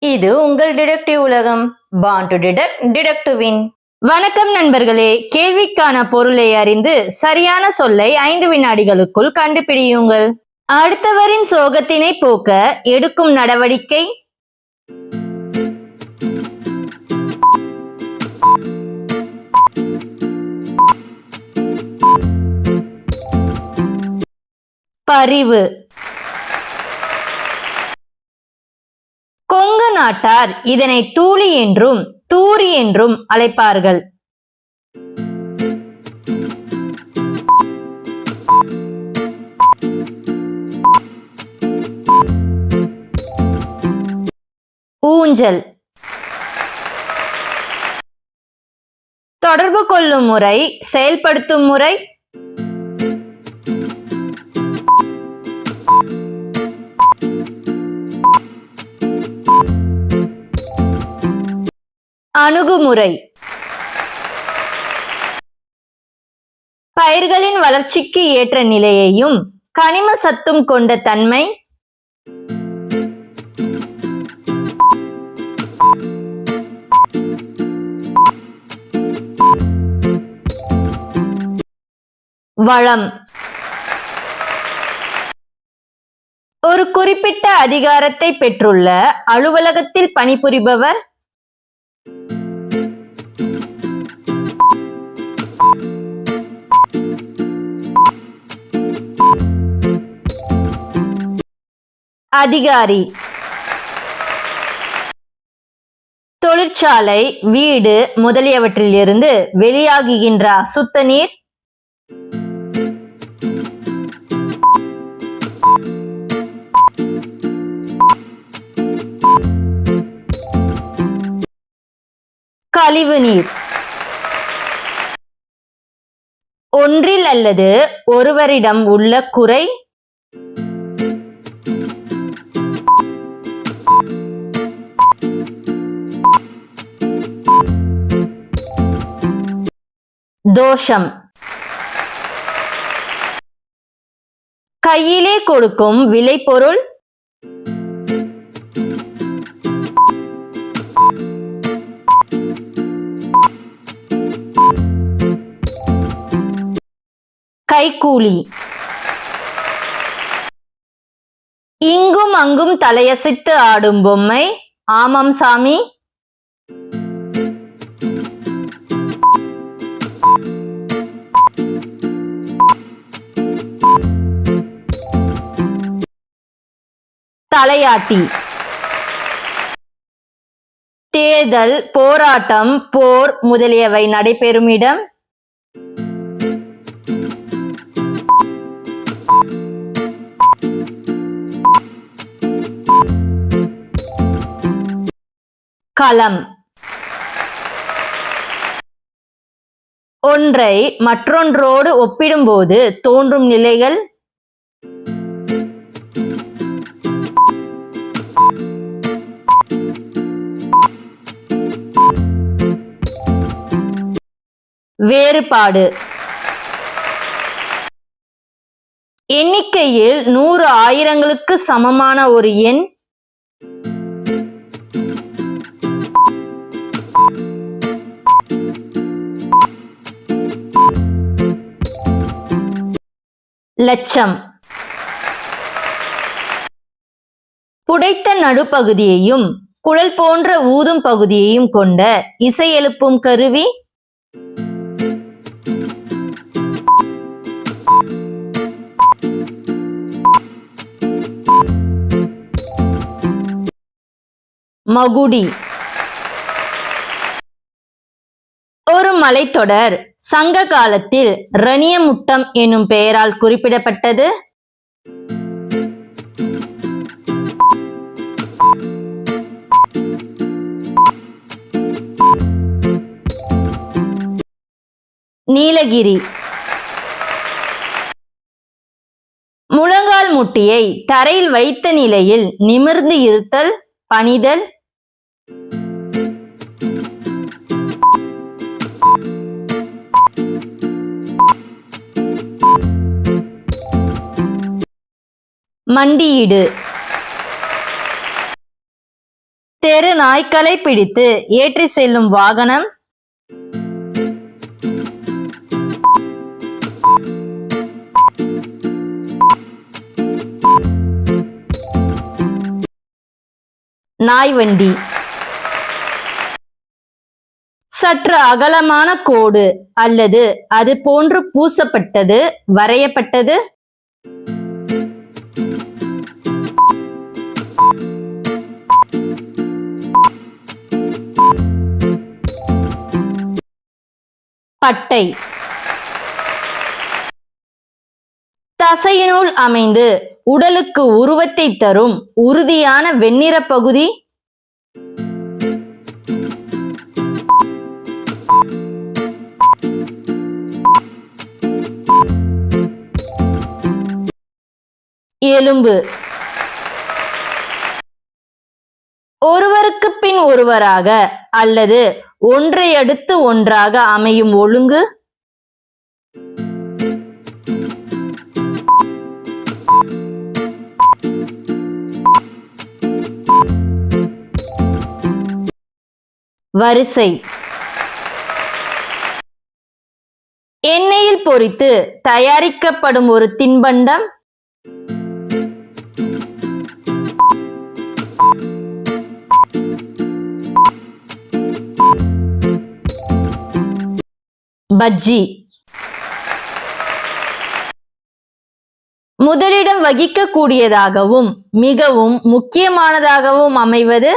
இது உங்கள் டிடெக்டிவ் உலகம். பாண்ட் டு டிடெக்ட் டிடெக்டிவின் வணக்கம் நண்பர்களே. கேள்விக்கான பொருளை அறிந்து சரியான சொல்லை ஐந்து வினாடிகளுக்குள் கண்டுபிடியுங்கள். அடுத்தவரின் சோகத்தினை போக்க எடுக்கும் நடவடிக்கை. பரிவு. கொங்கு இதனை தூளி என்றும் தூரி என்றும் அழைப்பார்கள். ஊஞ்சல். தொடர்பு கொள்ளும் முறை செயல்படுத்தும் முறை அணுகுமுறை. பயிர்களின் வளர்ச்சிக்கு ஏற்ற நிலையையும் கனிம சத்தும் கொண்ட தன்மை. வளம். ஒரு குறிப்பிட்ட அதிகாரத்தை பெற்றுள்ள அலுவலகத்தில் பணிபுரிபவர் அதிகாரி. தொழிற்சாலை வீடு முதலியவற்றிலிருந்து வெளியாகுகின்ற அசுத்த நீர். கழிவு நீர். ஒன்றில் அல்லது ஒருவரிடம் உள்ள குறை தோஷம் கையிலே கொடுக்கும் விளைபொருள் கைக்கூலி இங்கும் அங்கும் தலையசைத்து ஆடும் பொம்மை ஆமாம் சாமி தலையாட்டி. தேர்தல் போராட்டம் போர் முதலியவை நடைபெறும் இடம். களம். ஒன்றை மற்றொன்றோடு ஒப்பிடும்போது தோன்றும் நிலைகள். வேறுபாடு. எண்ணிக்கையில் நூறு ஆயிரங்களுக்கு சமமான ஒரு எண். லட்சம். புடைத்த நடுப்பகுதியையும் குழல் போன்ற ஊதும் பகுதியையும் கொண்ட இசையெழுப்பும் கருவி. மகுடி. ஒரு மலைத்தொடர் சங்க காலத்தில் ரணியமுட்டம் எனும் பெயரால் குறிப்பிடப்பட்டது. நீலகிரி. முழங்கால் முட்டியை தரையில் வைத்த நிலையில் நிமிர்ந்து இருத்தல் பணிதல் மண்டியீடு. தெரு நாய்க்களை பிடித்து ஏற்றி செல்லும் வாகனம். நாய் வண்டி. சற்று அகலமான கோடு அல்லது அது போன்று பூசப்பட்டது வரையப்பட்டது? பட்டை. தசையினுள் அமைந்து உடலுக்கு உருவத்தை தரும் உறுதியான வெண்ணிற பகுதி? எலும்பு. ஒருவருக்கு பின் ஒருவராக அல்லது ஒன்றையடுத்து ஒன்றாக அமையும் ஒழுங்கு? வரிசை. எண்ணெயில் பொரித்து தயாரிக்கப்படும் ஒரு தின்பண்டம்? பஜ்ஜி. முதலிடம் வகிக்கக்கூடியதாகவும் மிகவும் முக்கியமானதாகவும் அமைவது?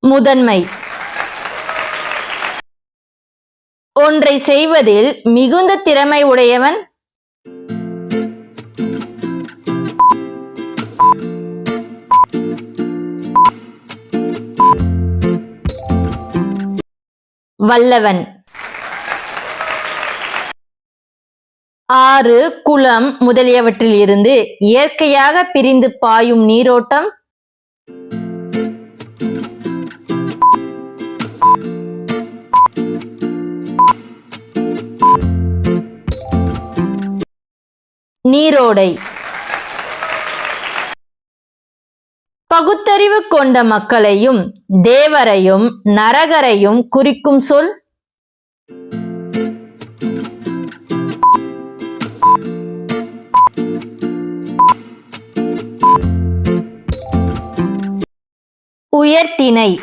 முதன்மை. ஒன்றை செய்வதில் மிகுந்த திறமை உடையவன்? வல்லவன். ஆறு குளம் முதலியவற்றில் இருந்து இயற்கையாக பிரிந்து பாயும் நீரோட்டம். நீரோடை. பகுத்தறிவு கொண்ட மக்களையும் தேவரையும் நரகரையும் குறிக்கும் சொல்? உயர்த்திணை.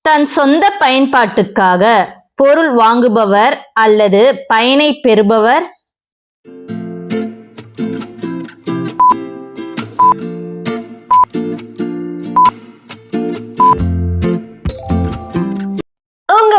தன் சொந்த பயன்பாட்டுக்காக பொருள் வாங்குபவர் அல்லது பயனை பெறுபவர்?